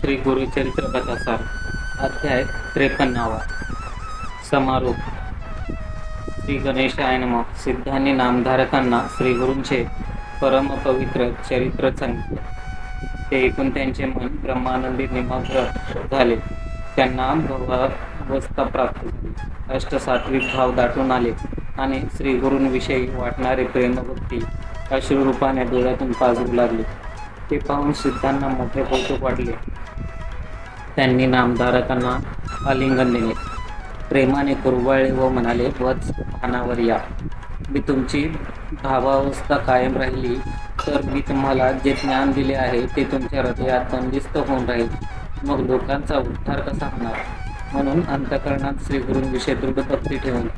श्री गुरुचरित्र कथासार अध्याय त्रेपन्नावा. समारोप. श्री गणेशाय नम. सिद्धांनी नामधारकांना श्री गुरूंचे परमपवित्र चरित्र सांगितले. ते ऐकून त्यांचे मन ब्रह्मानंदी निमग्न झाले. त्यांना भवावस्था प्राप्त झाली. अष्टसात्विक भाव दाटून आले आणि श्री गुरूंविषयी वाटणारे प्रेमभक्ती अश्रुरूपाने डोळ्यातून पाजू लागले. ते पाहून सिद्धांना मोठे कौतुक वाटले. त्यांनी नामधारकांना आलिंगन दिले. प्रेमाने कुरवाळले व म्हणाले वत्स पानावर या. मी तुमची भावावस्था कायम राहिली तर मी तुम्हाला जे ज्ञान दिले आहे ते तुमच्या हृदयात बंदिस्त होऊन राहील. मग लोकांचा उद्धार कसा होणार म्हणून अंतकरणात श्रीगुरूंविषयी दृढ भक्ती ठेवून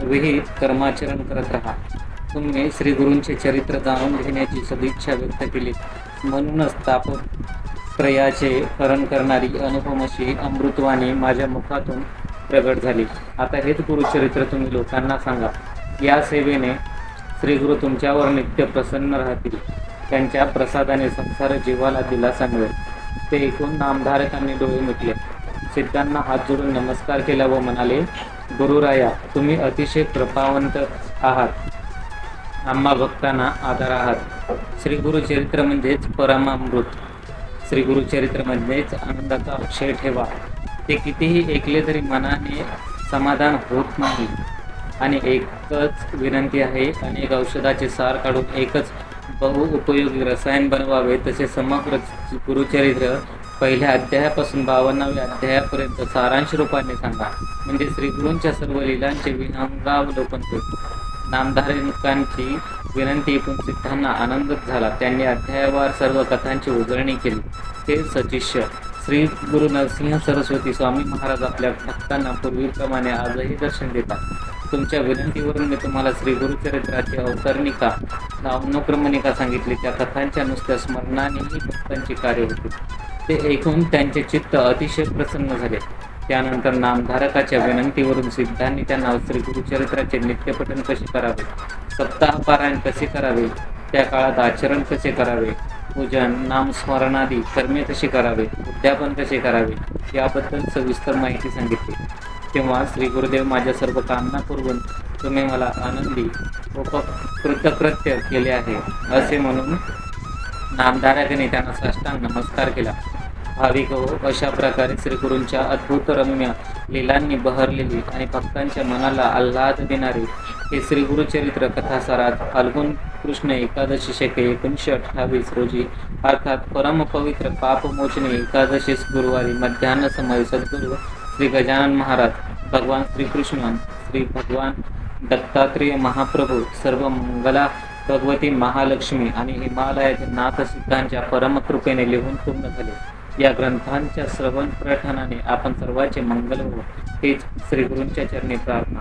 विहित कर्माचरण करत राहा. तुम्ही श्री गुरूंचे चरित्र जाणून घेण्याची सदिच्छा व्यक्त केली. म्हणूनच ताप प्रयाचे हरण करणारी अनुपमशी अमृतवाणी माझ्या मुखातून प्रगट झाली. आता हेच गुरुचरित्र तुम्ही लोकांना सांगा. या सेवेने श्री गुरु तुमच्यावर नित्य प्रसन्न राहतील. त्यांच्या प्रसादाने संसार जीवाला दिलासा मिळेल. ते ऐकून नामधारकांनी डोळे मिटले. सिद्धांना हात जोडून नमस्कार केला व म्हणाले गुरुराया तुम्ही अतिशय कृपावंत आहात. आम्हा भक्तांना आधार आहात. श्री गुरुचरित्र म्हणजेच परमामृत. श्री गुरुचरित्र म्हणजेच आनंदाचा अक्षय ठेवा. ते कितीही ऐकले तरी मनाने समाधान होत नाही. आणि एकच विनंती आहे अनेक औषधाचे सार काढून एकच बहुउपयोगी रसायन बनवावे तसे समग्र गुरुचरित्र पहिल्या अध्यायापासून बावन्नाव्या अध्यायापर्यंत सारांश रूपाने सांगा. म्हणजे श्री गुरूंच्या सर्व लीलांचे विहंगावलोकन होईल नामधारकांची विनंती ऐकून सिद्धांना आनंदच झाला. त्यांनी अध्यायावर सर्व कथांची उजळणी केली. ते सचिष्य श्री गुरु नरसिंह सरस्वती स्वामी महाराज आपल्या भक्तांना पूर्वीप्रमाणे आजही दर्शन देतात. तुमच्या विनंतीवरून मी तुम्हाला श्री गुरुचरित्राची अवतरणिका अनुक्रमणिका सांगितली. त्या कथांच्या नुसत्या स्मरणानेही भक्तांची कार्य होती. ते ऐकून त्यांचे चित्त अतिशय प्रसन्न झाले. त्यानंतर नामधारकाच्या विनंतीवरून सिद्धांनी त्यांना श्री गुरुचरित्राचे नित्यपठन कसे करावे? सप्ताह पारायण कसे करावे? त्या काळात आचरण कसे करावे? पूजन नामस्मरणादी कर्मे कशी करावे? उद्यापन कसे करावे? याबद्दल सविस्तर माहिती सांगितली. तेव्हा श्री गुरुदेव माझ्या सर्व कामना करून तुम्ही मला आनंदी व कृतकृत्य केले आहे असे म्हणून नामधारकाने त्यांना साष्टांग नमस्कार केला. भाविक हो अशा प्रकारे श्रीगुरूंच्या अद्भुत रम्य लीलांनी बहरलेली आणि भक्तांच्या मनाला आल्हाद देणारे हे श्रीगुरुचरित्र कथासारात फाल्गुन कृष्ण एकादशी शके एकोणीसशे अठ्ठावीस रोजी अर्थात परमपवित्र पापमोचनी एकादशीस गुरुवारी मध्यान्ह समय सद्गुरू श्री गजानन महाराज भगवान श्रीकृष्ण श्री भगवान दत्तात्रेय महाप्रभू सर्व मंगला भगवती महालक्ष्मी आणि हिमालयातील नाथ सिद्धांच्या परमकृपेने लिहून पूर्ण झाले. या ग्रंथांच्या श्रवण प्रठनाने आपण सर्वांचे मंगल हो हेच श्रीगुरूंच्या चरणी प्रार्थना.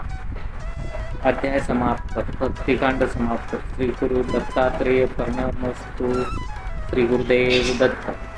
अध्याय समाप्त. भक्तिकांड समाप्त. श्री गुरु दत्तात्रेय प्रणमस्तु. श्री गुरुदेव दत्त.